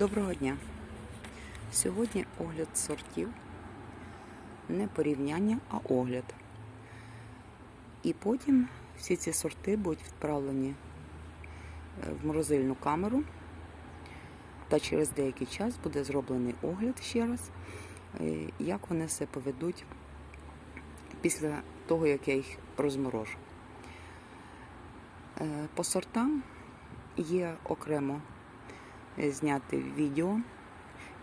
Доброго дня! Сьогодні огляд сортів. Не порівняння, а огляд. І потім всі ці сорти будуть відправлені е, в морозильну камеру. Та через деякий час буде зроблений огляд ще раз, е, як вони себе поведуть після того, як я їх розморожу. Е, По сортам є окремо зняти відео.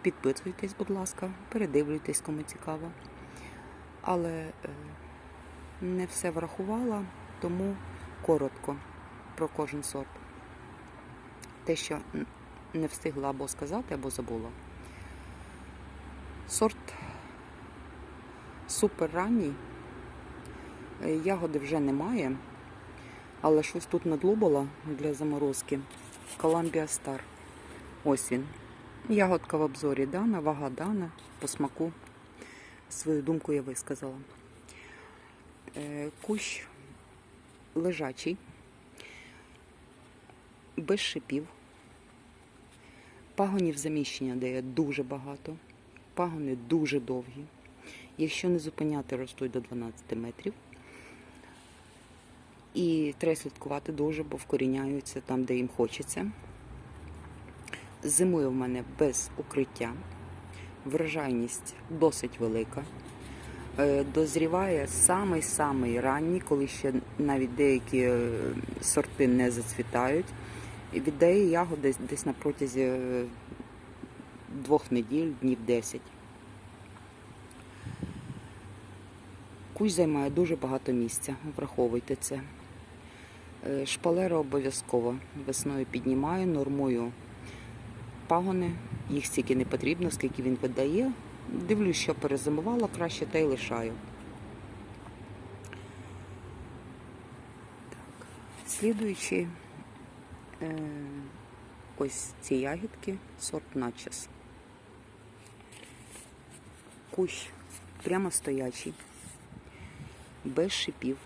Підписуйтесь, будь ласка, передивлюйтесь, кому цікаво. Але е, не все врахувала, тому коротко про кожен сорт. Те, що не встигла або сказати, або забула. Сорт супер ранній. Е, Ягоди вже немає, але щось тут надлубала для заморозки. Columbia Star. Ось він. Ягодка в обзорі дана, вага дана, по смаку. Свою думку я висказала. Е, Кущ лежачий, без шипів. Пагонів заміщення дає дуже багато. Пагони дуже довгі. Якщо не зупиняти, ростуть до 12 метрів. І треба слідкувати дуже, бо вкоріняються там, де їм хочеться. Зимує в мене без укриття. Врожайність досить велика. Е, Дозріває самий-самий ранній, коли ще навіть деякі е, сорти не зацвітають. І віддає ягоди десь, на протязі е, двох неділь, днів 10. Кущ займає дуже багато місця, враховуйте це. Шпалера обов'язково весною піднімаю, нормую пагони, їх стільки не потрібно, скільки він видає. Дивлюсь, що перезимувала, краще та й лишаю. Так. Слідуючи е, ось ці ягідки, сорт начес. Кущ прямо стоячий, без шипів.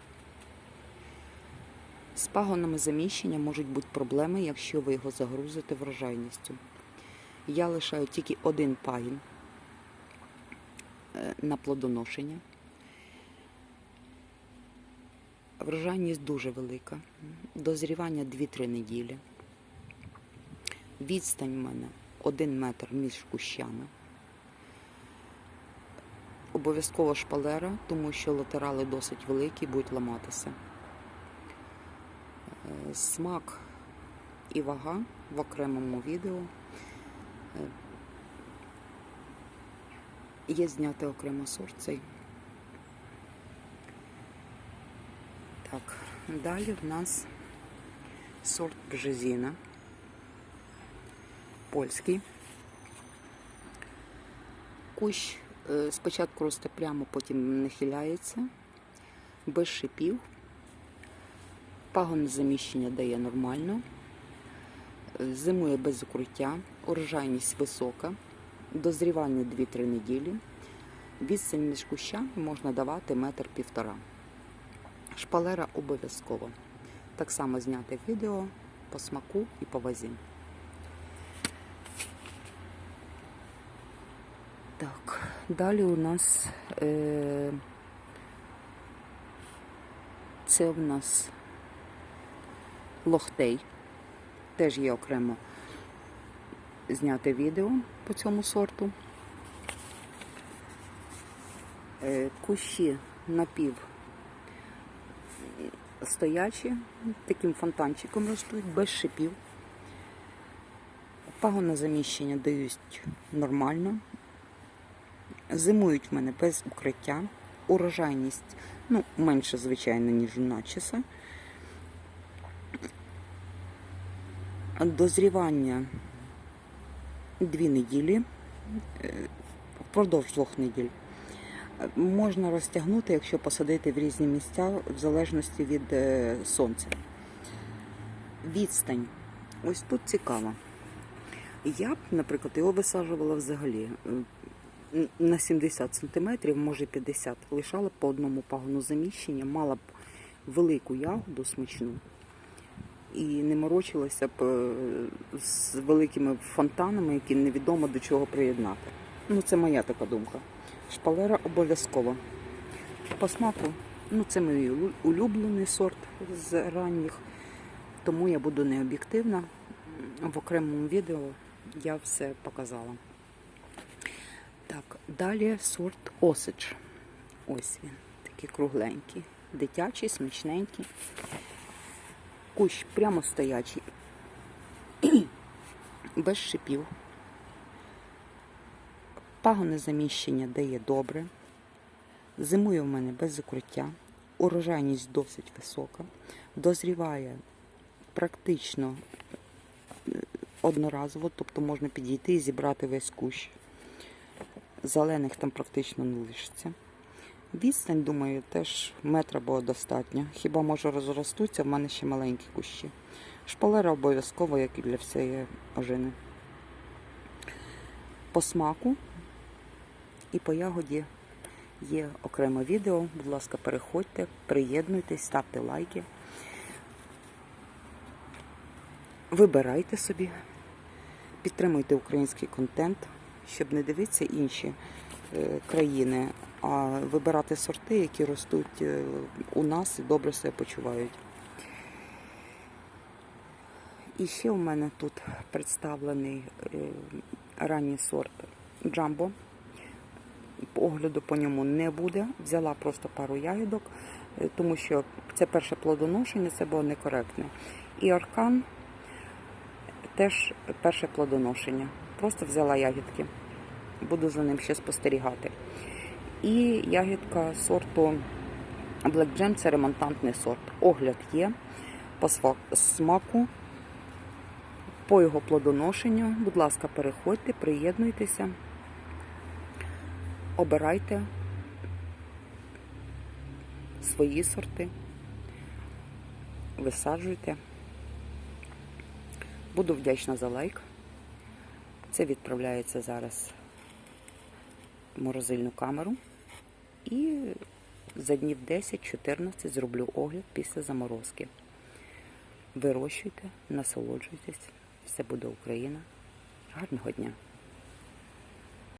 З пагонами заміщення можуть бути проблеми, якщо ви його загрузите врожайністю. Я лишаю тільки один пагін е, на плодоношення. Врожайність дуже велика. Дозрівання 2-3 неділі. Відстань в мене 1 метр між кущами. Обов'язково шпалера, тому що латерали досить великі, будуть ламатися. Е, Смак і вага в окремому відео. Є зняти окремо сорт цей. Так, далі в нас сорт бжезіна. Польський. Кущ е, спочатку росте прямо, потім нахиляється, без шипів. Пагон заміщення дає нормально. Е, Зимує без укриття, урожайність висока, дозрівання 2-3 неділі. Відстань між кущами можна давати метр півтора. Шпалера обов'язково. Так само зняти відео по смаку і по вазі. Так, далі у нас е, це у нас лохтей. Теж є окремо зняти відео по цьому сорту. Е, Кущі напів стоячі, таким фонтанчиком ростуть, без шипів. Пагони заміщення дають нормально. Зимують в мене без укриття. Урожайність ну, менше, звичайно, ніж у начеса. Дозрівання дві неділі, е, впродовж двох неділь. Можна розтягнути, якщо посадити в різні місця, в залежності від е, сонця. Відстань. Ось тут цікаво. Я б, наприклад, його висаджувала взагалі е, на 70 см, може 50 лишала по одному пагону заміщення, мала б велику ягоду смачну. І не морочилася б е, з великими фонтанами, які невідомо до чого приєднати. Ну, це моя така думка. Шпалера обов'язково. По смаку, ну це мій улюблений сорт з ранніх, тому я буду не об'єктивна. В окремому відео я все показала. Так, далі сорт Осич. Ось він, такий кругленький, дитячий, смачненький. Кущ прямо стоячий, без шипів. Пагоне заміщення дає добре. Зимує в мене без закриття. Урожайність досить висока. Дозріває практично е, одноразово, тобто можна підійти і зібрати весь кущ. Зелених там практично не лишиться. Відстань, думаю, теж метра було достатньо. Хіба може розростуться, в мене ще маленькі кущі. Шпалера обов'язково, як і для всієї ожини. По смаку і по ягоді є окреме відео. Будь ласка, переходьте, приєднуйтесь, ставте лайки. Вибирайте собі, підтримуйте український контент, щоб не дивитися інші е, країни, а вибирати сорти, які ростуть е, у нас і добре себе почувають. І ще у мене тут представлений е, ранній сорт Джамбо. Огляду по ньому не буде. Взяла просто пару ягідок, е, тому що це перше плодоношення, це було некоректне. І аркан теж перше плодоношення. Просто взяла ягідки. Буду за ним ще спостерігати. І ягідка сорту Black Jam це ремонтантний сорт. Огляд є по смаку, по його плодоношенню. Будь ласка, переходьте, приєднуйтеся, обирайте свої сорти, висаджуйте. Буду вдячна за лайк. Це відправляється зараз морозильну камеру. І за днів 10-14 зроблю огляд після заморозки. Вирощуйте, насолоджуйтесь. Все буде Україна. Гарного дня!